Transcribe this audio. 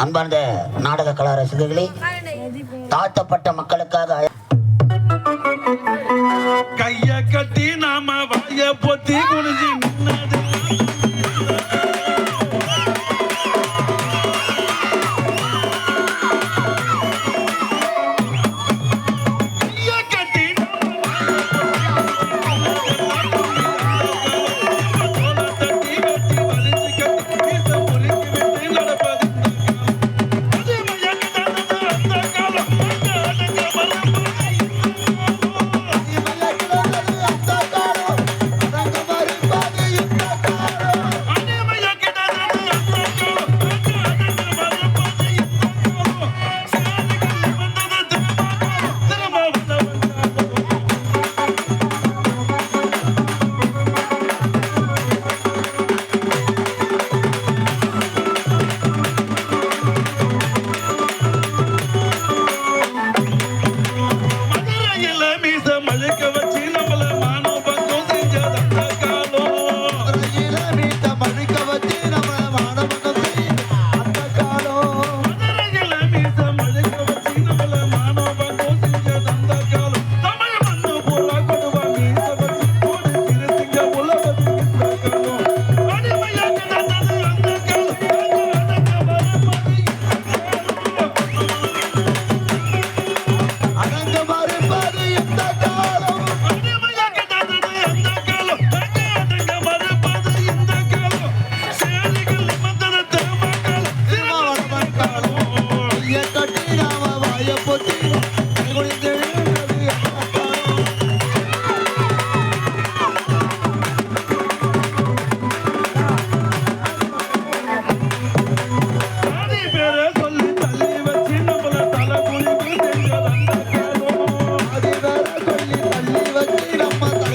அன்பார்ந்த நாடக கலா ரசிகர்களே தாழ்த்தப்பட்ட மக்களுக்காக கைய கட்டின அதுக்கு